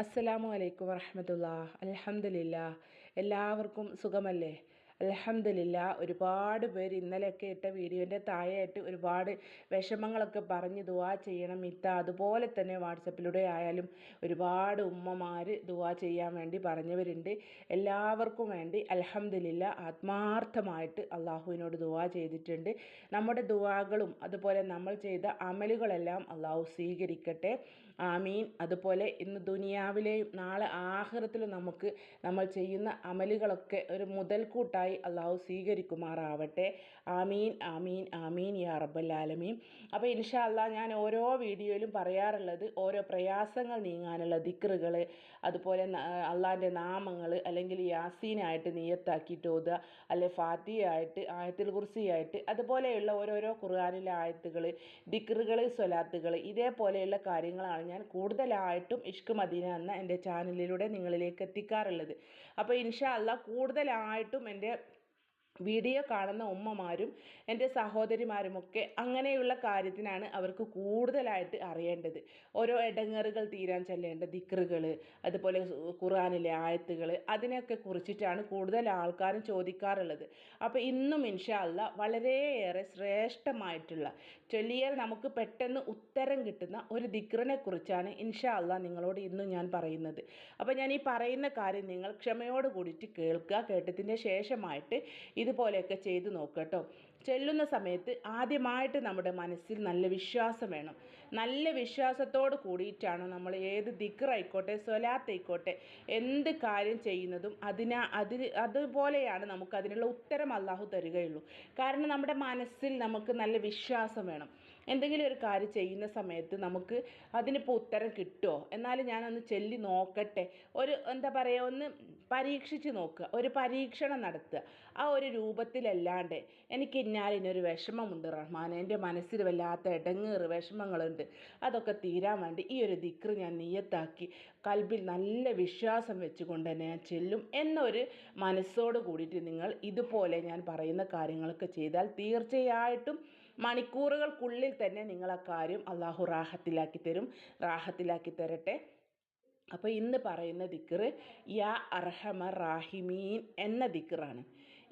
അസ്സലാമു അലൈക്കും വറഹമത്തുള്ള അലഹമില്ല എല്ലാവർക്കും സുഖമല്ലേ? അലഹമില്ല ഒരുപാട് പേര് ഇന്നലെയൊക്കെ ഇട്ട വീഡിയോന്റെ താഴെയായിട്ട് ഒരുപാട് വിഷമങ്ങളൊക്കെ പറഞ്ഞ് ദുവാ ചെയ്യണം ഇത്ത അതുപോലെ തന്നെ വാട്സപ്പിലൂടെ ആയാലും ഒരുപാട് ഉമ്മമാർ ദുവാ ചെയ്യാൻ വേണ്ടി പറഞ്ഞവരുണ്ട്. എല്ലാവർക്കും വേണ്ടി അലഹമില്ല ആത്മാർത്ഥമായിട്ട് അള്ളാഹുവിനോട് ദുവാ ചെയ്തിട്ടുണ്ട്. നമ്മുടെ ദുവാകളും അതുപോലെ നമ്മൾ ചെയ്ത അമലുകളെല്ലാം അള്ളാഹു സ്വീകരിക്കട്ടെ. ആമീൻ. അതുപോലെ ഇന്ന് ദുനിയാവിലെയും നാളെ ആഹ്റത്തിലും നമുക്ക് നമ്മൾ ചെയ്യുന്ന അമലുകളൊക്കെ ഒരു മുതൽക്കൂട്ടായി അള്ളാഹു സ്വീകരിക്കുമാറാവട്ടെ. ആമീൻ ആമീൻ ആമീൻ യാ റബ്ബല്ലാലമീൻ അപ്പോൾ ഇൻഷാ അല്ലാ ഞാൻ ഓരോ വീഡിയോയിലും പറയാറുള്ളത് ഓരോ പ്രയാസങ്ങൾ നീങ്ങാനുള്ള ദിക്റുകൾ അതുപോലെ അള്ളാഹിന്റെ നാമങ്ങൾ അല്ലെങ്കിൽ യാസീനായിട്ട് നീയത്താക്കിയിട്ട് ഓതുക അല്ലെ ഫാത്തിയായിട്ട് ആയത്തിൽ കുർസിയായിട്ട് അതുപോലെയുള്ള ഓരോരോ ഖുർആാനിലെ ആയത്തുകൾ ദിക്റുകൾ സ്വലാത്തുകൾ ഇതേപോലെയുള്ള കാര്യങ്ങളാണ് ഞാൻ കൂടുതലായിട്ടും ഇഷ്ക് മദീന എന്ന എന്റെ ചാനലിലൂടെ നിങ്ങളിലേക്ക് എത്തിക്കാറുള്ളത്. അപ്പോൾ ഇൻഷാ കൂടുതലായിട്ടും എന്റെ വീഡിയോ കാണുന്ന ഉമ്മമാരും എന്റെ സഹോദരിമാരുമൊക്കെ അങ്ങനെയുള്ള കാര്യത്തിനാണ് അവർക്ക് കൂടുതലായിട്ട് അറിയേണ്ടത്. ഓരോ ഇടങ്ങറുകൾ തീരാൻ ചെല്ലേണ്ട ദിക്റുകൾ അതുപോലെ ഖുറാനിലെ ആയത്തുകൾ അതിനെയൊക്കെ കുറിച്ചിട്ടാണ് കൂടുതൽ ആൾക്കാരും ചോദിക്കാറുള്ളത്. അപ്പോൾ ഇന്നും ഇൻഷാ അല്ല വളരെയേറെ ശ്രേഷ്ഠമായിട്ടുള്ള ചൊല്ലിയാൽ നമുക്ക് പെട്ടെന്ന് ഉത്തരം കിട്ടുന്ന ഒരു ദിക്റിനെ കുറിച്ചാണ് ഇൻഷാ അല്ല നിങ്ങളോട് ഇന്ന് ഞാൻ പറയുന്നത്. അപ്പോൾ ഞാൻ ഈ പറയുന്ന കാര്യം നിങ്ങൾ ക്ഷമയോട് കൂടിയിട്ട് കേൾക്കുക കേട്ടതിന്റെ ശേഷമായിട്ട് ഇതുപോലെയൊക്കെ ചെയ്തു നോക്കുക കേട്ടോ. ചെല്ലുന്ന സമയത്ത് ആദ്യമായിട്ട് നമ്മുടെ മനസ്സിൽ നല്ല വിശ്വാസം വേണം. നല്ല വിശ്വാസത്തോട് കൂടിയിട്ടാണ് നമ്മൾ ഏത് ദിക്റായിക്കോട്ടെ സ്വലാത്തായിക്കോട്ടെ എന്ത് കാര്യം ചെയ്യുന്നതും അതിന അതിന് അതുപോലെയാണ് നമുക്ക് അതിനുള്ള ഉത്തരം അള്ളാഹു തരികയുള്ളൂ. കാരണം നമ്മുടെ മനസ്സിൽ നമുക്ക് നല്ല വിശ്വാസം വേണം. എന്തെങ്കിലും ഒരു കാര്യം ചെയ്യുന്ന സമയത്ത് നമുക്ക് അതിനിപ്പോൾ ഉത്തരം കിട്ടുമോ എന്നാലും ഞാനൊന്ന് ചൊല്ലി നോക്കട്ടെ. ഒരു എന്താ പറയുക ഒന്ന് പരീക്ഷിച്ച് നോക്കുക. ഒരു പരീക്ഷണം നടത്തുക. ആ ഒരു രൂപത്തിലല്ലാണ്ട് എനിക്ക് ഇന്നാലിനൊരു വിഷമമുണ്ട് റഹ്മാൻ എന്റെ മനസ്സിൽ വല്ലാത്ത ഇടങ്ങേറ് വിഷമങ്ങളുണ്ട്. അതൊക്കെ തീരാൻ വേണ്ടി ഈ ഒരു ദിക്ർ ഞാൻ നിയത്താക്കി. കൽബിൽ നല്ല വിശ്വാസം വെച്ചുകൊണ്ട് തന്നെ ഞാൻ ചെല്ലും എന്നൊരു മനസ്സോട് കൂടിയിട്ട് നിങ്ങൾ ഇതുപോലെ ഞാൻ പറയുന്ന കാര്യങ്ങളൊക്കെ ചെയ്താൽ തീർച്ചയായിട്ടും മണിക്കൂറുകൾക്കുള്ളിൽ തന്നെ നിങ്ങൾ ആ കാര്യം അള്ളാഹു റാഹത്തിലാക്കി തരും റാഹത്തിലാക്കി തരട്ടെ. അപ്പോൾ ഇന്ന് പറയുന്ന ദിക്കർ യാ അർഹമ റാഹിമീൻ എന്ന ദിക്കറാണ്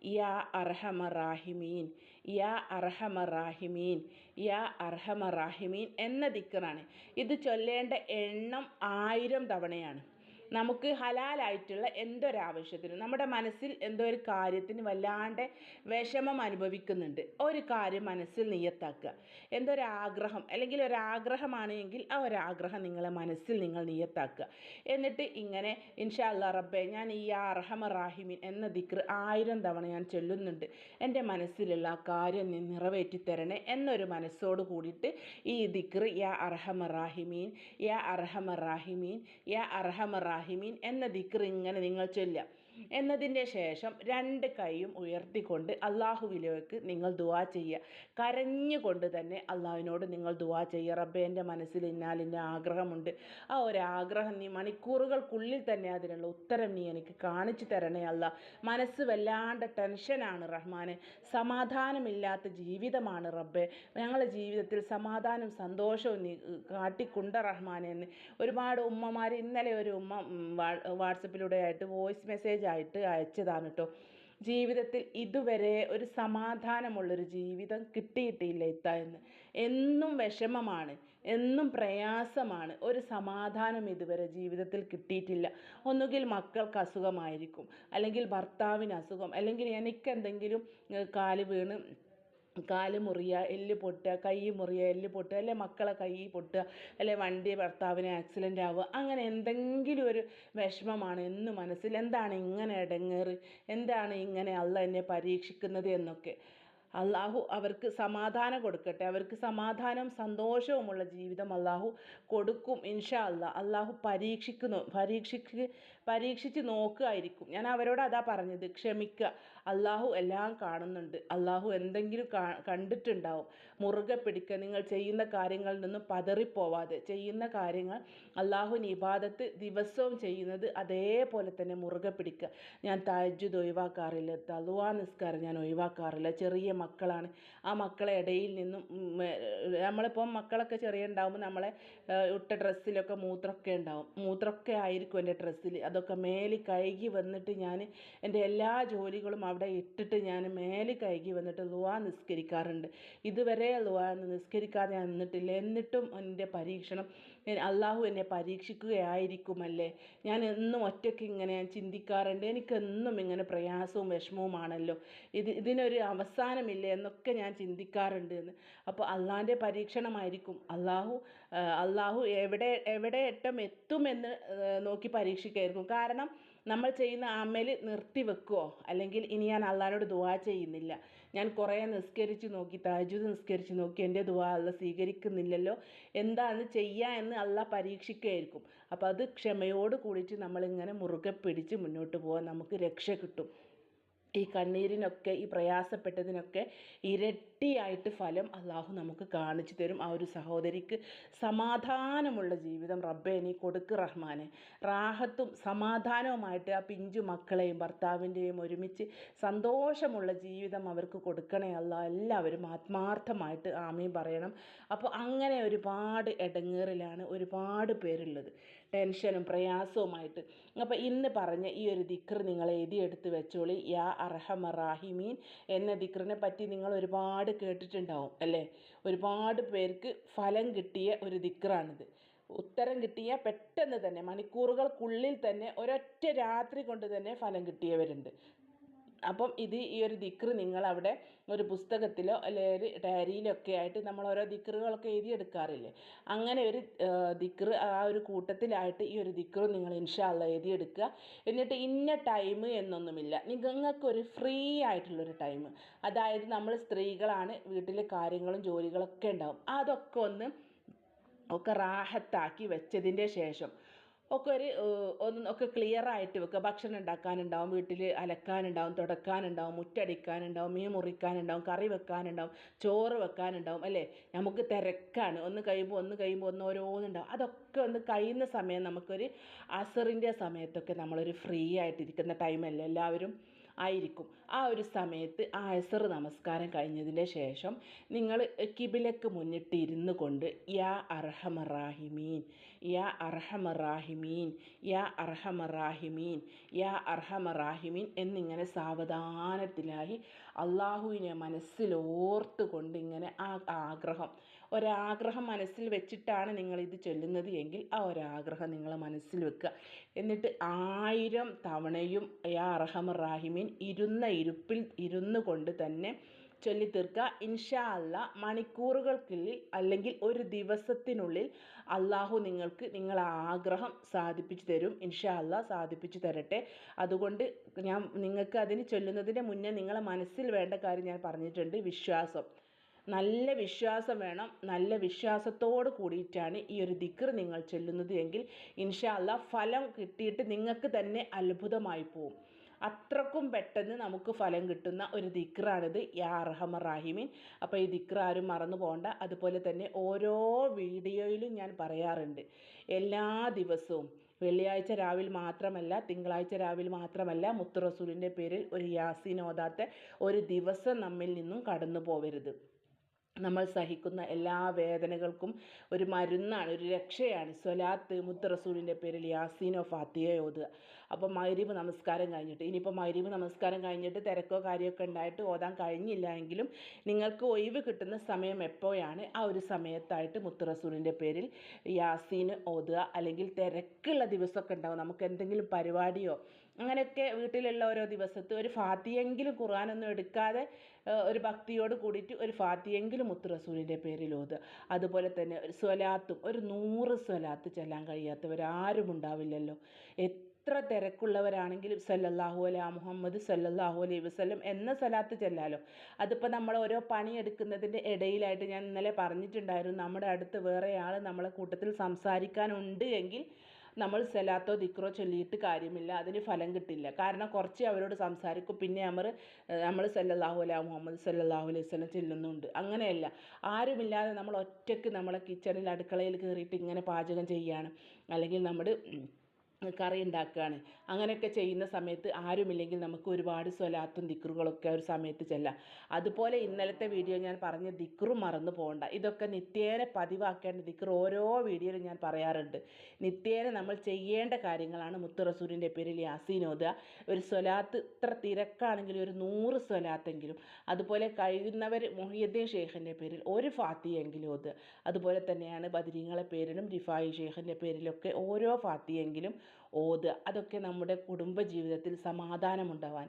യാ അർഹമ റാഹിമീൻ യാ അർഹമ റാഹിമീൻ യാ അർഹമ റാഹിമീൻ എന്ന ദിക്കറാണ് ഇത് ചൊല്ലേണ്ട എണ്ണം ആയിരം തവണയാണ്. നമുക്ക് ഹലാലായിട്ടുള്ള എന്തൊരാവശ്യത്തിനും നമ്മുടെ മനസ്സിൽ എന്തോ ഒരു കാര്യത്തിന് വല്ലാണ്ട് വിഷമം അനുഭവിക്കുന്നുണ്ട്. ഒരു കാര്യം മനസ്സിൽ നിയത്താക്കുക. എന്തോ ഒരു ആഗ്രഹം അല്ലെങ്കിൽ ഒരു ആഗ്രഹമാണെങ്കിൽ ആ ഒരു ആഗ്രഹം നിങ്ങളെ മനസ്സിൽ നിങ്ങൾ നിയത്താക്കുക. എന്നിട്ട് ഇങ്ങനെ ഇൻഷാ റബ്ബെ ഞാൻ ഈ ആ അർഹമ റാഹിമിൻ എന്ന ദിക്ർ ആയിരം തവണ ഞാൻ ചൊല്ലുന്നുണ്ട്. എന്റെ മനസ്സിലുള്ള ആ കാര്യം നീ നിറവേറ്റി തരണേ എന്നൊരു മനസ്സോട് കൂടിയിട്ട് ഈ ദിക്ർ യാ അർഹമ റാഹിമീൻ യാ അർഹമ റാഹിമീൻ യാ അർഹമ റാഹിമീൻ എന്ന ദിക്ർ ഇങ്ങനെ നിങ്ങൾ ചൊല്ലുക. എന്നതിന്റെ ശേഷം രണ്ട് കൈയും ഉയർത്തിക്കൊണ്ട് അള്ളാഹുവിലേക്ക് നിങ്ങൾ ദുവാ ചെയ്യുക. കരഞ്ഞുകൊണ്ട് തന്നെ അള്ളാഹുവിനോട് നിങ്ങൾ ദുവാ ചെയ്യുക. റബ്ബെ എന്റെ മനസ്സിൽ ഇന്നാലിന്റെ ആഗ്രഹമുണ്ട്. ആ ഒരു ആഗ്രഹം നീ മണിക്കൂറുകൾക്കുള്ളിൽ തന്നെ അതിനുള്ള ഉത്തരം നീ എനിക്ക് കാണിച്ചു തരണേ അല്ല. മനസ്സ് വല്ലാണ്ട് ടെൻഷനാണ് റഹ്മാനെ. സമാധാനമില്ലാത്ത ജീവിതമാണ് റബ്ബെ. ഞങ്ങളുടെ ജീവിതത്തിൽ സമാധാനം സന്തോഷവും നീ കാട്ടിക്കുണ്ട റഹ്മാനെ എന്ന് ഒരുപാട് ഉമ്മമാർ ഇന്നലെ ഒരു ഉമ്മ വാട്സപ്പിലൂടെ ആയിട്ട് വോയിസ് മെസ്സേജ് ആയിട്ട് അയച്ചതാണ് കേട്ടോ ജീവിതത്തിൽ ഇതുവരെ ഒരു സമാധാനമുള്ളൊരു ജീവിതം കിട്ടിയിട്ടില്ല ഇത്ത എന്ന്. എന്നും വിഷമമാണ് എന്നും പ്രയാസമാണ്. ഒരു സമാധാനം ഇതുവരെ ജീവിതത്തിൽ കിട്ടിയിട്ടില്ല. ഒന്നുകിൽ മക്കൾക്ക് അസുഖമായിരിക്കും അല്ലെങ്കിൽ ഭർത്താവിന് അസുഖം അല്ലെങ്കിൽ എനിക്കെന്തെങ്കിലും കാൽ വീണ് കാൽ മുറിയുക എല്ല് പൊട്ടുക കൈ മുറിയുക എല്ല് പൊട്ടുക അല്ലെ മക്കളെ കൈ പൊട്ടുക അല്ലെ വണ്ടി ഭർത്താവിന് ആക്സിഡന്റ് ആവുക അങ്ങനെ എന്തെങ്കിലും ഒരു വിഷമമാണ് എന്ന് മനസ്സിൽ എന്താണ് ഇങ്ങനെ ഇടങ്ങേറ് എന്താണ് ഇങ്ങനെ അല്ല എന്നെ പരീക്ഷിക്കുന്നത് എന്നൊക്കെ. അള്ളാഹു അവർക്ക് സമാധാനം കൊടുക്കട്ടെ അവർക്ക് സമാധാനവും സന്തോഷവുമുള്ള ജീവിതം അള്ളാഹു കൊടുക്കും ഇൻഷാ അല്ല അള്ളാഹു പരീക്ഷിക്കുന്നു പരീക്ഷിക്ക് പരീക്ഷിച്ച് നോക്കുകയായിരിക്കും ഞാൻ അവരോട് അതാ പറഞ്ഞത് ക്ഷമിക്കുക അള്ളാഹു എല്ലാം കാണുന്നുണ്ട്. അള്ളാഹു എന്തെങ്കിലും കണ്ടിട്ടുണ്ടാവും. മുറുകെ പിടിക്കുക നിങ്ങൾ ചെയ്യുന്ന കാര്യങ്ങളിൽ നിന്നും പതറിപ്പോവാതെ. ചെയ്യുന്ന കാര്യങ്ങൾ അള്ളാഹുവിന് ഇബാദത്ത് ദിവസവും ചെയ്യുന്നത് അതേപോലെ തന്നെ മുറുകെ പിടിക്കുക ഞാൻ താജ്ജുദ് ഒഴിവാക്കാറില്ല. തലുവാ നിസ്കാരം ഞാൻ ഒഴിവാക്കാറില്ല. ചെറിയ മക്കളാണ്. ആ മക്കളെ ഇടയിൽ നിന്നും നമ്മളിപ്പം മക്കളൊക്കെ ചെറിയ ഉണ്ടാകുമ്പോൾ നമ്മളെ ഇട്ട ഡ്രസ്സിലൊക്കെ മൂത്രമൊക്കെ ഉണ്ടാവും. മൂത്രമൊക്കെ ആയിരിക്കും എന്റെ ഡ്രസ്സിൽ. അതൊക്കെ മേലി കഴുകി വന്നിട്ട് ഞാൻ എന്റെ എല്ലാ ജോലികളും അവിടെ ഇട്ടിട്ട് ഞാൻ മേലെ കഴുകി വന്നിട്ട് ലുവാ നിസ്കരിക്കാറുണ്ട്. ഇതുവരെ ലുവാ നിസ്കരിക്കാതെ ഞാൻ നിന്നിട്ടില്ല. എന്നിട്ടും എന്റെ പരീക്ഷണം അള്ളാഹു എന്നെ പരീക്ഷിക്കുകയായിരിക്കുമല്ലേ? ഞാൻ എന്നും ഒറ്റയ്ക്ക് ഇങ്ങനെ ഞാൻ ചിന്തിക്കാറുണ്ട്. എനിക്കെന്നും ഇങ്ങനെ പ്രയാസവും വിഷമവുമാണല്ലോ. ഇത് ഇതിനൊരു അവസാനമില്ലേ എന്നൊക്കെ ഞാൻ ചിന്തിക്കാറുണ്ട് എന്ന്. അപ്പോൾ അള്ളാഹിന്റെ പരീക്ഷണമായിരിക്കും. അള്ളാഹു അള്ളാഹു എവിടെ എവിടെ എട്ടം എത്തുമെന്ന് നോക്കി പരീക്ഷിക്കായിരിക്കും കാരണം നമ്മൾ ചെയ്യുന്ന അമൽ നിർത്തി വെക്കുമോ അല്ലെങ്കിൽ ഇനി ഞാൻ അള്ളാഹിനോട് ദുവാ ചെയ്യുന്നില്ല. ഞാൻ കുറേ നിസ്കരിച്ച് നോക്കി തഹജ്ജുദ് നിസ്കരിച്ച് നോക്കി എന്റെ ദുവാ അള്ള സ്വീകരിക്കുന്നില്ലല്ലോ. എന്താണ് ചെയ്യുക എന്ന് അള്ള പരീക്ഷിക്കുകയായിരിക്കും. അപ്പോൾ അത് ക്ഷമയോട് കൂടിയിട്ട് നമ്മളിങ്ങനെ മുറുകെ പിടിച്ച് മുന്നോട്ട് പോകാൻ നമുക്ക് രക്ഷ കിട്ടും. ഈ കണ്ണീരിനൊക്കെ ഈ പ്രയാസപ്പെട്ടതിനൊക്കെ ഇരട്ടിയായിട്ട് ഫലം അള്ളാഹു നമുക്ക് കാണിച്ചു തരും. ആ ഒരു സഹോദരിക്ക് സമാധാനമുള്ള ജീവിതം റബ്ബെ നീ കൊടുക്ക് റഹ്മാനെ. റാഹത്തും സമാധാനവുമായിട്ട് ആ പിഞ്ചു മക്കളെയും ഭർത്താവിന്റെയും ഒരുമിച്ച് സന്തോഷമുള്ള ജീവിതം അവർക്ക് കൊടുക്കണേ അല്ല. എല്ലാവരും ആത്മാർത്ഥമായിട്ട് ആമീൻ പറയണം. അപ്പോൾ അങ്ങനെ ഒരുപാട് ഇടങ്ങേറിലാണ് ഒരുപാട് പേരുള്ളത്. ടെൻഷനും പ്രയാസവുമായിട്ട്. അപ്പോൾ ഇന്ന് പറഞ്ഞ ഈ ഒരു ദിക്ർ നിങ്ങൾ എഴുതിയെടുത്ത് വെച്ചോളി. യാ അർഹമറാഹിമീൻ എന്ന ദിക്റിനെ പറ്റി നിങ്ങൾ ഒരുപാട് കേട്ടിട്ടുണ്ടാവും അല്ലേ? ഒരുപാട് പേർക്ക് ഫലം കിട്ടിയ ഒരു ദിക്റാണിത്. ഉത്തരം കിട്ടിയ പെട്ടെന്ന് തന്നെ മണിക്കൂറുകൾക്കുള്ളിൽ തന്നെ ഒരൊറ്റ രാത്രി കൊണ്ട് തന്നെ ഫലം കിട്ടിയവരുണ്ട്. അപ്പം ഇത് ഈ ഒരു ദിക്ര് നിങ്ങൾ അവിടെ ഒരു പുസ്തകത്തിലോ അല്ലെങ്കിൽ ഡയറിയിലോ ഒക്കെ ആയിട്ട് നമ്മൾ ഓരോ ദിക്റുകളൊക്കെ എഴുതി എടുക്കാറില്ലേ അങ്ങനെ ഒരു ദിക്റ് ആ ഒരു കൂട്ടത്തിലായിട്ട് ഈ ഒരു ദിക്റ് നിങ്ങൾ ഇൻഷാല്ല എഴുതിയെടുക്കുക. എന്നിട്ട് ഇന്ന ടൈം എന്നൊന്നുമില്ല. നിങ്ങൾക്കൊരു ഫ്രീ ആയിട്ടുള്ളൊരു ടൈം അതായത് നമ്മൾ സ്ത്രീകളാണ് വീട്ടിലെ കാര്യങ്ങളും ജോലികളൊക്കെ ഉണ്ടാവും. അതൊക്കെ ഒന്ന് ഒക്കെ റാഹത്താക്കി വെച്ചതിന്റെ ശേഷം ഒക്കെ ഒരു ഒന്ന് ഒക്കെ ക്ലിയർ ആയിട്ട് വെക്കുക ഭക്ഷണം ഉണ്ടാക്കാനുണ്ടാവും വീട്ടിൽ അലക്കാനുണ്ടാവും തുടക്കാനുണ്ടാവും മുറ്റടിക്കാനുണ്ടാവും മീൻ മുറിക്കാനുണ്ടാവും കറി വെക്കാനുണ്ടാവും ചോറ് വെക്കാനുണ്ടാവും അല്ലേ? നമുക്ക് തിരക്കാണ്. ഒന്ന് കഴിയുമ്പോൾ ഒന്ന് കഴിയുമ്പോൾ ഒന്ന് ഓരോന്നുണ്ടാവും. അതൊക്കെ ഒന്ന് കഴിയുന്ന സമയം നമുക്കൊരു അസറിന്റെ സമയത്തൊക്കെ നമ്മളൊരു ഫ്രീ ആയിട്ടിരിക്കുന്ന ടൈമല്ലേ എല്ലാവരും ആയിരിക്കും. ആ ഒരു സമയത്ത് ആ അസർ നമസ്കാരം കഴിഞ്ഞതിന്റെ ശേഷം നിങ്ങൾ കിബിലക്ക് മുന്നിട്ട് ഇരുന്ന് കൊണ്ട് യാ അർഹമറാഹിമീൻ യാ അർഹമറാഹിമീൻ യാ അർഹമറാഹിമീൻ യാ അർഹമറാഹിമീൻ എന്നിങ്ങനെ സാവധാനത്തിലായി അള്ളാഹുവിനെ മനസ്സിലോർത്ത് കൊണ്ട് ഇങ്ങനെ ആ ആഗ്രഹം ഒരാഗ്രഹം മനസ്സിൽ വെച്ചിട്ടാണ് നിങ്ങൾ ഇത് ചൊല്ലുന്നത് എങ്കിൽ ആ ഒരാഗ്രഹം നിങ്ങൾ മനസ്സിൽ വെക്കുക. എന്നിട്ട് ആയിരം തവണയും യാ അർഹമറാഹിമീൻ ഇരുന്ന ഇരുപ്പിൽ ഇരുന്നു കൊണ്ട് തന്നെ ചൊല്ലി തീർക്കുക. ഇൻഷാ അല്ല മണിക്കൂറുകൾക്കുള്ളിൽ അല്ലെങ്കിൽ ഒരു ദിവസത്തിനുള്ളിൽ അള്ളാഹു നിങ്ങൾക്ക് നിങ്ങളെ ആഗ്രഹം സാധിപ്പിച്ചു തരും. ഇൻഷാ അല്ല സാധിപ്പിച്ചു തരട്ടെ. അതുകൊണ്ട് ഞാൻ നിങ്ങൾക്ക് അതിന് ചൊല്ലുന്നതിന് മുന്നേ നിങ്ങളെ മനസ്സിൽ വേണ്ട കാര്യം ഞാൻ പറഞ്ഞിട്ടുണ്ട്. വിശ്വാസം. നല്ല വിശ്വാസം വേണം. നല്ല വിശ്വാസത്തോട് കൂടിയിട്ടാണ് ഈ ഒരു ദിക്കർ നിങ്ങൾ ചൊല്ലുന്നത് എങ്കിൽ ഇൻഷാ അല്ല ഫലം കിട്ടിയിട്ട് നിങ്ങൾക്ക് തന്നെ അത്ഭുതമായി പോവും. അത്രക്കും പെട്ടെന്ന് നമുക്ക് ഫലം കിട്ടുന്ന ഒരു ദിക്റാണിത്. യാ റഹമ റാഹിമീൻ. അപ്പോൾ ഈ ദിക്ര ആരും മറന്നു പോകണ്ട. അതുപോലെ തന്നെ ഓരോ വീഡിയോയിലും ഞാൻ പറയാറുണ്ട്. എല്ലാ ദിവസവും വെള്ളിയാഴ്ച രാവിലെ മാത്രമല്ല തിങ്കളാഴ്ച രാവിലെ മാത്രമല്ല മുത്തു റസൂലിന്റെ പേരിൽ ഒരു യാസീൻ ഓതാത്ത ഒരു ദിവസം നമ്മിൽ നിന്നും കടന്നു പോവരുത് നമ്മൾ സഹിക്കുന്ന എല്ലാ വേദനകൾക്കും ഒരു മരുന്നാണ് ഒരു രക്ഷയാണ്. സ്വലാത്ത് മുത്ത് റസൂലിന്റെ പേരിൽ യാസീനോ ഫാത്തിയോ ഓതുക. അപ്പോൾ മൈരീബ് നമസ്കാരം കഴിഞ്ഞിട്ട് ഇനിയിപ്പോൾ മൈരീബ് നമസ്കാരം കഴിഞ്ഞിട്ട് തിരക്കോ കാര്യമൊക്കെ ഉണ്ടായിട്ട് ഓതാൻ കഴിഞ്ഞില്ല എങ്കിലും നിങ്ങൾക്ക് ഒഴിവ് കിട്ടുന്ന സമയം എപ്പോഴാണ്? ആ ഒരു സമയത്തായിട്ട് മുത്ത് റസൂലിന്റെ പേരിൽ യാസീൻ ഓതുക. അല്ലെങ്കിൽ തിരക്കുള്ള ദിവസമൊക്കെ ഉണ്ടാവും. നമുക്ക് എന്തെങ്കിലും പരിപാടിയോ അങ്ങനെയൊക്കെ വീട്ടിലുള്ള ഓരോ ദിവസത്ത് ഒരു ഫാത്തിയെങ്കിലും ഖുർആാനൊന്നും എടുക്കാതെ ഒരു ഭക്തിയോട് കൂടിയിട്ട് ഒരു ഫാത്തിയെങ്കിലും മുത്ത് റസൂലിന്റെ പേരിൽ ഓതുക. അതുപോലെ തന്നെ ഒരു സ്വലാത്തും ഒരു നൂറ് സ്വലാത്ത് ചെല്ലാൻ കഴിയാത്തവരാരും ഉണ്ടാവില്ലല്ലോ. എത്ര തിരക്കുള്ളവരാണെങ്കിലും സല്ലല്ലാഹു അല മുഹമ്മദ് സല്ലല്ലാഹു അലൈഹി വസല്ലം എന്ന സ്വലാത്ത് ചെല്ലാലോ. അതിപ്പോൾ നമ്മൾ ഓരോ പണിയെടുക്കുന്നതിന്റെ ഇടയിലായിട്ട് ഞാൻ ഇന്നലെ പറഞ്ഞിട്ടുണ്ടായിരുന്നു നമ്മുടെ അടുത്ത് വേറെ ആൾ നമ്മളെ കൂട്ടത്തിൽ സംസാരിക്കാനുണ്ട് എങ്കിൽ നമ്മൾ സെലാത്തോ ദിക്രോ ചൊല്ലിയിട്ട് കാര്യമില്ല അതിന് ഫലം കിട്ടില്ല. കാരണം കുറച്ച് അവരോട് സംസാരിക്കും പിന്നെ നമ്മൾ നമ്മൾ സല്ലല്ലാഹു അല മുഹമ്മദ് സല്ലല്ലാഹു അലൈഹി വസല്ലം ചെല്ലുന്നുണ്ട്. അങ്ങനെയല്ല. ആരുമില്ലാതെ നമ്മൾ ഒറ്റയ്ക്ക് നമ്മളെ കിച്ചണിൽ അടുക്കളയിൽ കയറിയിട്ട് ഇങ്ങനെ പാചകം ചെയ്യുകയാണ് അല്ലെങ്കിൽ നമ്മൾ കറി ഉണ്ടാക്കുകയാണ് അങ്ങനെയൊക്കെ ചെയ്യുന്ന സമയത്ത് ആരുമില്ലെങ്കിൽ നമുക്ക് ഒരുപാട് സ്വലാത്തും ദിക്റുകളൊക്കെ ഒരു സമയത്ത് ചെല്ലാം. അതുപോലെ ഇന്നലത്തെ വീഡിയോ ഞാൻ പറഞ്ഞ ദിക്റും മറന്നു പോകണ്ട. ഇതൊക്കെ നിത്യേന പതിവാക്കേണ്ട ദിക്ർ ഓരോ വീഡിയോയിലും ഞാൻ പറയാറുണ്ട്. നിത്യേന നമ്മൾ ചെയ്യേണ്ട കാര്യങ്ങളാണ് മുത്ത് റസൂലിന്റെ പേരിൽ യാസീനോദ ഒരു സ്വലാത്ത് ഇത്ര തിരക്കാണെങ്കിലും ഒരു നൂറ് സ്വലാത്തെങ്കിലും. അതുപോലെ കഴിയുന്നവർ മൊഹിയുദ്ദീൻ ഷെയ്ഖിന്റെ പേരിൽ ഒരു ഫാത്തിയെങ്കിലും ഓത് അതുപോലെ തന്നെയാണ് ബദരീങ്ങളെ പേരിലും റിഫായി ഷെയ്ഖിന്റെ പേരിലൊക്കെ ഓരോ ഫാത്തിയെങ്കിലും ഓതുക അതൊക്കെ നമ്മുടെ കുടുംബ ജീവിതത്തിൽ സമാധാനമുണ്ടാവാൻ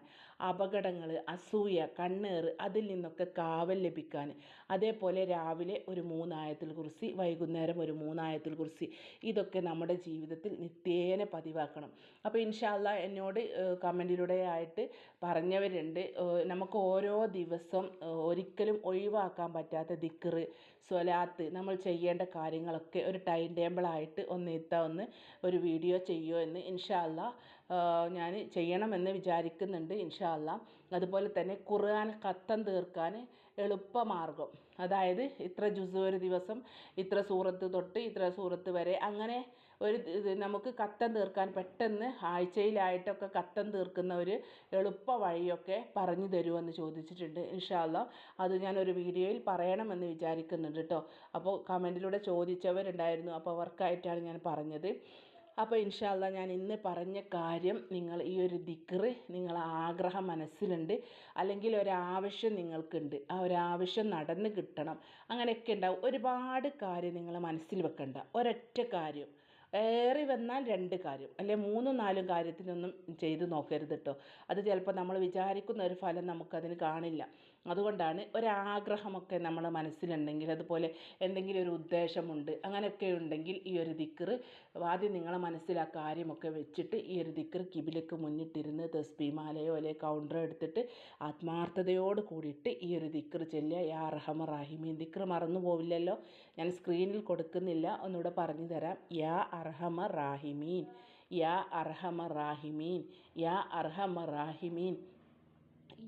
അപകടങ്ങൾ അസൂയ കണ്ണേറ് അതിൽ നിന്നൊക്കെ കാവൽ ലഭിക്കാൻ. അതേപോലെ രാവിലെ ഒരു മൂന്നായത്തിൽ കുറിച്ച് വൈകുന്നേരം ഒരു മൂന്നായത്തിൽ കുറിച്ച് ഇതൊക്കെ നമ്മുടെ ജീവിതത്തിൽ നിത്യേന പതിവാക്കണം. അപ്പോൾ ഇൻഷാല്ല എന്നോട് കമന്റിലൂടെ ആയിട്ട് പറഞ്ഞവരുണ്ട്. നമുക്ക് ഓരോ ദിവസം ഒരിക്കലും ഒഴിവാക്കാൻ പറ്റാത്ത ദിക്കറ് സ്വലാത്ത് നമ്മൾ ചെയ്യേണ്ട കാര്യങ്ങളൊക്കെ ഒരു ടൈം ടേബിളായിട്ട് ഒന്ന് ഇത്ത ഒന്ന് ഒരു വീഡിയോ ചെയ്യുമോ എന്ന് ഇൻഷാല്ല ഞാൻ ചെയ്യണമെന്ന് വിചാരിക്കുന്നുണ്ട് ഇൻഷാല്ല അതുപോലെ തന്നെ ഖുർആൻ ഖത്തം തീർക്കാൻ എളുപ്പമാർഗം. അതായത് ഇത്ര ജുസ് ഒരു ദിവസം ഇത്ര സൂറത്ത് തൊട്ട് ഇത്ര സൂറത്ത് വരെ അങ്ങനെ ഒരു നമുക്ക് കത്തം തീർക്കാൻ പെട്ടെന്ന് ആഴ്ചയിലായിട്ടൊക്കെ കത്തം തീർക്കുന്ന ഒരു എളുപ്പ വഴിയൊക്കെ പറഞ്ഞു തരുമെന്ന് ചോദിച്ചിട്ടുണ്ട് ഇൻഷാല്ല അത് ഞാൻ ഒരു വീഡിയോയിൽ പറയണമെന്ന് വിചാരിക്കുന്നുണ്ട് കേട്ടോ അപ്പോൾ കമന്റിലൂടെ ചോദിച്ചവരുണ്ടായിരുന്നു അപ്പോൾ അവർക്കായിട്ടാണ് ഞാൻ പറഞ്ഞത്. അപ്പോൾ ഇൻഷാല്ല ഞാൻ ഇന്ന് പറഞ്ഞ കാര്യം നിങ്ങൾ ഈ ഒരു ദിക്റ് നിങ്ങൾ ആഗ്രഹം മനസ്സിലുണ്ട്. അല്ലെങ്കിൽ ഒരാവശ്യം നിങ്ങൾക്കുണ്ട്. ആ ഒരാവശ്യം നടന്ന് കിട്ടണം. അങ്ങനെയൊക്കെ ഉണ്ടാവും. ഒരുപാട് കാര്യം നിങ്ങൾ മനസ്സിൽ വെക്കണ്ട. ഒരൊറ്റ കാര്യം. ഏറി വന്നാൽ രണ്ട് കാര്യം. അല്ലെ മൂന്നും നാലും കാര്യത്തിനൊന്നും ചെയ്ത് നോക്കരുത് കേട്ടോ അത് ചിലപ്പോൾ നമ്മൾ വിചാരിക്കുന്ന ഒരു ഫലം നമുക്കതിന് കാണില്ല. അതുകൊണ്ടാണ് ഒരാഗ്രഹമൊക്കെ നമ്മുടെ മനസ്സിലുണ്ടെങ്കിൽ അതുപോലെ എന്തെങ്കിലും ഒരു ഉദ്ദേശമുണ്ട് അങ്ങനെയൊക്കെ ഉണ്ടെങ്കിൽ ഈ ഒരു ദിക്ർ ആദ്യം നിങ്ങളെ മനസ്സിൽ ആ കാര്യമൊക്കെ വെച്ചിട്ട് ഈ ഒരു ദിക്റ് കിബിലേക്ക് മുന്നിട്ടിരുന്ന് തസ്ബിമാലയോ അല്ലെ കൗണ്ടറോ എടുത്തിട്ട് ആത്മാർത്ഥതയോട് കൂടിയിട്ട് ഈ ഒരു ദിക്ർ ചെല്ലുക. യാ റഹമ റഹീമീൻ. ദിക്ർ മറന്നു പോവില്ലല്ലോ. ഞാൻ സ്ക്രീനിൽ കൊടുക്കുന്നില്ല. ഒന്നുകൂടെ പറഞ്ഞു തരാം. യാ അർഹമ റാഹിമീൻ. യാ അർഹമ റാഹിമീൻ. യാ അർഹമ റാഹിമീൻ.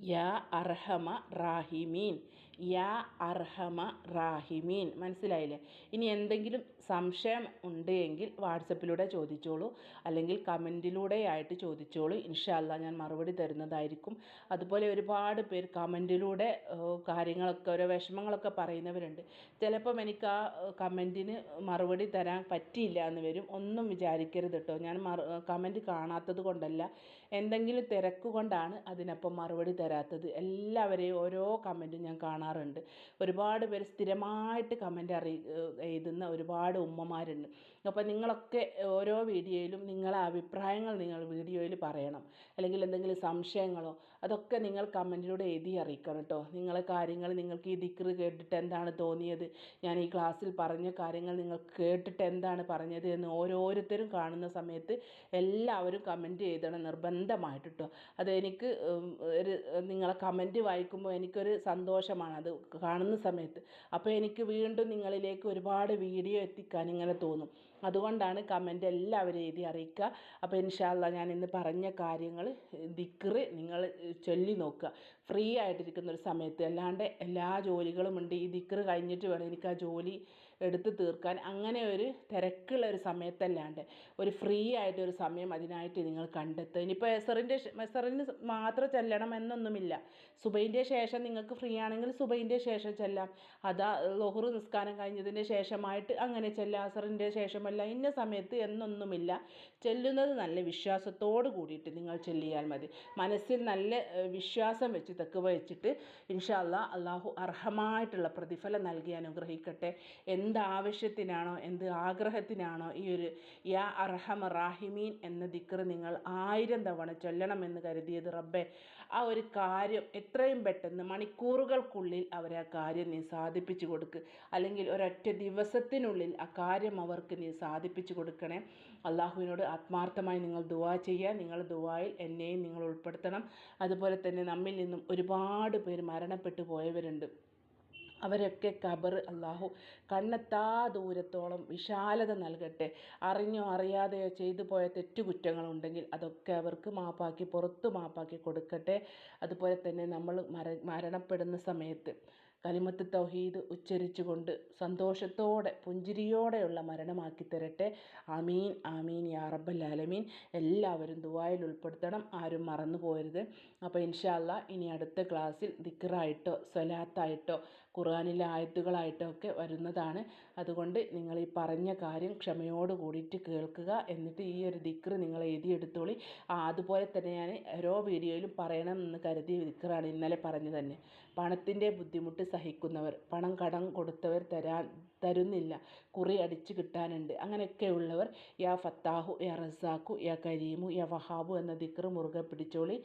യാ അർഹമ റാഹിമീൻ യാ അർഹമ റാഹിമീൻ. മനസ്സിലായില്ലേ? ഇനി എന്തെങ്കിലും സംശയം ഉണ്ട് എങ്കിൽ വാട്സപ്പിലൂടെ ചോദിച്ചോളൂ. അല്ലെങ്കിൽ കമന്റിലൂടെ ആയിട്ട് ചോദിച്ചോളൂ. ഇൻഷാല്ല ഞാൻ മറുപടി തരുന്നതായിരിക്കും. അതുപോലെ ഒരുപാട് പേർ കമന്റിലൂടെ കാര്യങ്ങളൊക്കെ ഓരോ വിഷമങ്ങളൊക്കെ പറയുന്നവരുണ്ട്. ചിലപ്പം എനിക്ക് ആ കമന്റിന് മറുപടി തരാൻ പറ്റിയില്ല എന്ന് വരും. ഒന്നും വിചാരിക്കരുത് കേട്ടോ. ഞാൻ മറു കമന്റ് കാണാത്തത് കൊണ്ടല്ല. എന്തെങ്കിലും തിരക്ക് കൊണ്ടാണ് അതിനപ്പം മറുപടി തരാത്തത്. എല്ലാവരെയും ഓരോ കമന്റും ഞാൻ കാണാറുണ്ട്. ഒരുപാട് പേര് സ്ഥിരമായിട്ട് കമന്റ് അറിയി എഴുതുന്ന ഒരുപാട് ഉമ്മമാരുണ്ട്. അപ്പോൾ നിങ്ങളൊക്കെ ഓരോ വീഡിയോയിലും നിങ്ങളെ അഭിപ്രായങ്ങൾ നിങ്ങൾ വീഡിയോയിൽ പറയണം. അല്ലെങ്കിൽ എന്തെങ്കിലും സംശയങ്ങളോ അതൊക്കെ നിങ്ങൾ കമന്റിലൂടെ എഴുതി അറിയിക്കണം കേട്ടോ. നിങ്ങളെ കാര്യങ്ങൾ നിങ്ങൾക്ക് ഈ ദിക്റ് കേട്ടിട്ട് എന്താണ് തോന്നിയത്? ഞാൻ ഈ ക്ലാസ്സിൽ പറഞ്ഞ കാര്യങ്ങൾ നിങ്ങൾ കേട്ടിട്ട് എന്താണ് പറഞ്ഞത് എന്ന് ഓരോരുത്തരും കാണുന്ന സമയത്ത് എല്ലാവരും കമന്റ് എഴുതണം നിർബന്ധമായിട്ട് കേട്ടോ. അത് എനിക്ക് ഒരു നിങ്ങളെ കമന്റ് വായിക്കുമ്പോൾ എനിക്കൊരു സന്തോഷമാണ് അത് കാണുന്ന സമയത്ത്. അപ്പോൾ എനിക്ക് വീണ്ടും നിങ്ങളിലേക്ക് ഒരുപാട് വീഡിയോ എത്തിക്കാൻ ഇങ്ങനെ തോന്നും. അതുകൊണ്ടാണ് കമന്റ് എല്ലാവരും എഴുതി അറിയിക്കുക. അപ്പോൾ ഇൻഷാല്ല ഞാൻ ഇന്ന് പറഞ്ഞ കാര്യങ്ങൾ ദിക്റ് നിങ്ങൾ ചൊല്ലി നോക്കുക. ഫ്രീ ആയിട്ടിരിക്കുന്ന ഒരു സമയത്ത് അല്ലാണ്ട് എല്ലാ ജോലികളും ഉണ്ട്. ഈ ദിക്റ് കഴിഞ്ഞിട്ട് വേണം എനിക്ക് ആ ജോലി എടുത്ത് തീർക്കാൻ അങ്ങനെ ഒരു തിരക്കുള്ള ഒരു സമയത്തല്ലാണ്ട് ഒരു ഫ്രീ ആയിട്ട് ഒരു സമയം അതിനായിട്ട് നിങ്ങൾ കണ്ടെത്തുക. ഇനിയിപ്പോൾ എസറിന്റെ എസറിന് മാത്രം ചെല്ലണം എന്നൊന്നുമില്ല സുബൈന്റെ ശേഷം നിങ്ങൾക്ക് ഫ്രീ ആണെങ്കിൽ സുബൈന്റെ ശേഷം ചെല്ലാം. അതാ ലൊഹറു നിസ്കാരം കഴിഞ്ഞതിന്റെ ശേഷമായിട്ട് അങ്ങനെ ചെല്ലാം അസറിന്റെ ശേഷമല്ല ഇന്ന സമയത്ത് എന്നൊന്നുമില്ല. ചെല്ലുന്നത് നല്ല വിശ്വാസത്തോട് കൂടിയിട്ട് നിങ്ങൾ ചെല്ലിയാൽ മതി. മനസ്സിൽ നല്ല വിശ്വാസം വെച്ച് തെക്കുവ വെച്ചിട്ട് ഇൻഷാല്ല അള്ളാഹു അർഹമായിട്ടുള്ള പ്രതിഫലം നൽകി അനുഗ്രഹിക്കട്ടെ എന്ത് ആവശ്യത്തിനാണോ എന്ത് ആഗ്രഹത്തിനാണോ ഈ ഒരു യാ അർഹമ റാഹിമീൻ എന്ന ദിക്റ് നിങ്ങൾ ആയിരം തവണ ചൊല്ലണമെന്ന് കരുതിയത്. റബ്ബെ ആ ഒരു കാര്യം എത്രയും പെട്ടെന്ന് മണിക്കൂറുകൾക്കുള്ളിൽ അവരെ ആ കാര്യം നീ സാധിപ്പിച്ചു കൊടുക്ക്. അല്ലെങ്കിൽ ഒരൊറ്റ ദിവസത്തിനുള്ളിൽ ആ കാര്യം അവർക്ക് നീ സാധിപ്പിച്ചു കൊടുക്കണേ. അള്ളാഹുവിനോട് ആത്മാർത്ഥമായി നിങ്ങൾ ദുവാ ചെയ്യുക. നിങ്ങൾ ദുവായിൽ എന്നെയും നിങ്ങൾ ഉൾപ്പെടുത്തണം. അതുപോലെ തന്നെ നമ്മിൽ നിന്നും ഒരുപാട് പേര് മരണപ്പെട്ടു പോയവരുണ്ട്. അവരൊക്കെ ഖബർ അള്ളാഹു കണ്ണെത്താ ദൂരത്തോളം വിശാലത നൽകട്ടെ. അറിഞ്ഞോ അറിയാതെയോ ചെയ്തു പോയ തെറ്റുകുറ്റങ്ങളുണ്ടെങ്കിൽ അതൊക്കെ അവർക്ക് മാപ്പാക്കി പുറത്ത് മാപ്പാക്കി കൊടുക്കട്ടെ. അതുപോലെ തന്നെ നമ്മൾ മര മരണപ്പെടുന്ന സമയത്ത് കലിമത്ത് തൗഹീദ് ഉച്ചരിച്ചുകൊണ്ട് സന്തോഷത്തോടെ പുഞ്ചിരിയോടെയുള്ള മരണമാക്കി തരട്ടെ. ആമീൻ ആമീൻ യാ ആലമീൻ എല്ലാവരും ദുബായിൽ ഉൾപ്പെടുത്തണം ആരും മറന്നു പോകരുത് അപ്പോൾ ഇൻഷാല്ല ഇനി അടുത്ത ക്ലാസ്സിൽ ദിക്റായിട്ടോ സ്വലാത്തായിട്ടോ ഖുർആാനിലെ ആയത്തുകളായിട്ടൊക്കെ വരുന്നതാണ്. അതുകൊണ്ട് നിങ്ങൾ ഈ പറഞ്ഞ കാര്യം ക്ഷമയോട് കൂടിയിട്ട് കേൾക്കുക എന്നിട്ട് ഈ ഒരു ദിക്റ് നിങ്ങൾ എഴുതിയെടുത്തോളി. അതുപോലെ തന്നെ ഞാൻ ഓരോ വീഡിയോയിലും പറയണം എന്ന് കരുതിയ ദിക്റാണ് ഇന്നലെ പറഞ്ഞു തന്നെ. പണത്തിന്റെ ബുദ്ധിമുട്ട് സഹിക്കുന്നവർ പണം കടം കൊടുത്തവർ തരാൻ തരുന്നില്ല കുറി അടിച്ച് കിട്ടാനുണ്ട്. അങ്ങനെയൊക്കെയുള്ളവർ യാ ഫത്താഹു യാ റസാഖു യാ കരീമു യാ വഹാബു എന്ന ദിക്ർ മുറുകെ പിടിച്ചോളി.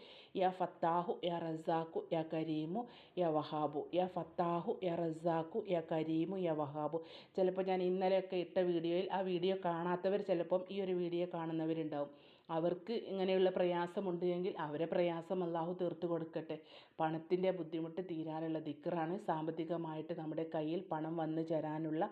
യാ ഫത്താഹു യാ റസാഖു യാ കരീമു യാ വഹാബു. യാ ഫത്താഹു യാ റസാഖു യാ കരീമു യാ വഹാബു. ചിലപ്പോൾ ഞാൻ ഇന്നലെയൊക്കെ ഇട്ട വീഡിയോയിൽ ആ വീഡിയോ കാണാത്തവർ ചിലപ്പം ഈ ഒരു വീഡിയോ കാണുന്നവരുണ്ടാവും. അവർക്ക് ഇങ്ങനെയുള്ള പ്രയാസമുണ്ട് എങ്കിൽ അവരെ പ്രയാസം അള്ളാഹു തീർത്തു കൊടുക്കട്ടെ. പണത്തിന്റെ ബുദ്ധിമുട്ട് തീരാനുള്ള ദിക്റാണ്. സാമ്പത്തികമായിട്ട് നമ്മുടെ കയ്യിൽ പണം വന്നു ചേരാനുള്ള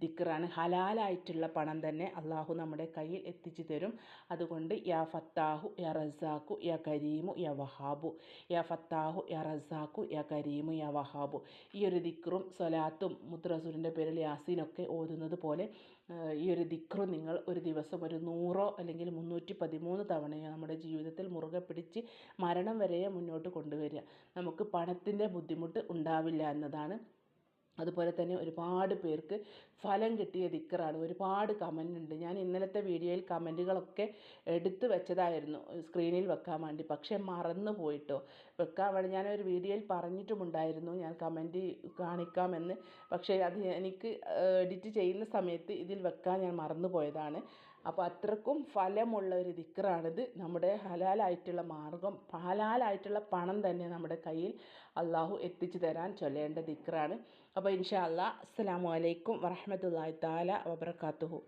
ദിക്റാണ്. ഹലാലായിട്ടുള്ള പണം തന്നെ അള്ളാഹു നമ്മുടെ കയ്യിൽ എത്തിച്ചു തരും. അതുകൊണ്ട് യാ ഫത്താഹു യാ റസാഖു യാ കരീമു യാ വഹാബു. യാ ഫത്താഹു യാ റസാഖു യാ കരീമു യാ വഹാബു. ഈ ഒരു ദിക്റും സ്വലാത്തും മുദ്രസൂരിന്റെ പേരിൽ യാസീനൊക്കെ ഓതുന്നത് പോലെ ഈ ഒരു ദിക്റും നിങ്ങൾ ഒരു ദിവസം ഒരു നൂറോ അല്ലെങ്കിൽ മുന്നൂറ്റി പതിമൂന്ന് തവണയോ നമ്മുടെ ജീവിതത്തിൽ മുറുകെ പിടിച്ച് മരണം വരെ മുന്നോട്ട് കൊണ്ടുവരിക. നമുക്ക് പണത്തിന്റെ ബുദ്ധിമുട്ട് ഉണ്ടാവില്ല എന്നതാണ് അതുപോലെ തന്നെ ഒരുപാട് പേർക്ക് ഫലം കിട്ടിയ ദിക്കറാണ്. ഒരുപാട് കമന്റ് ഉണ്ട്. ഞാൻ ഇന്നലത്തെ വീഡിയോയിൽ കമന്റുകളൊക്കെ എടുത്തു വെച്ചതായിരുന്നു. സ്ക്രീനിൽ വെക്കാൻ വേണ്ടി. പക്ഷേ മറന്നു പോയിട്ടോ. വെക്കാൻ വേണ്ടി ഞാനൊരു വീഡിയോയിൽ പറഞ്ഞിട്ടുമുണ്ടായിരുന്നു. ഞാൻ കമന്റ് കാണിക്കാമെന്ന്. പക്ഷേ അത് എനിക്ക് എഡിറ്റ് ചെയ്യുന്ന സമയത്ത് ഇതിൽ വെക്കാൻ ഞാൻ മറന്നു പോയതാണ്. അപ്പോൾ അത്രക്കും ഫലമുള്ള ഒരു ദിക്കറാണിത്. നമ്മുടെ ഹലാലായിട്ടുള്ള മാർഗം ഹലാലായിട്ടുള്ള പണം തന്നെ നമ്മുടെ കയ്യിൽ അള്ളാഹു എത്തിച്ചു തരാൻ ചൊല്ലേണ്ട ദിക്റാണ് അപ്പോൾ ഇൻഷാ അല്ലാ അസ്സലാമു അലൈക്കും വറഹമത്തല്ലാ താല വബർക്കാത്തുഹു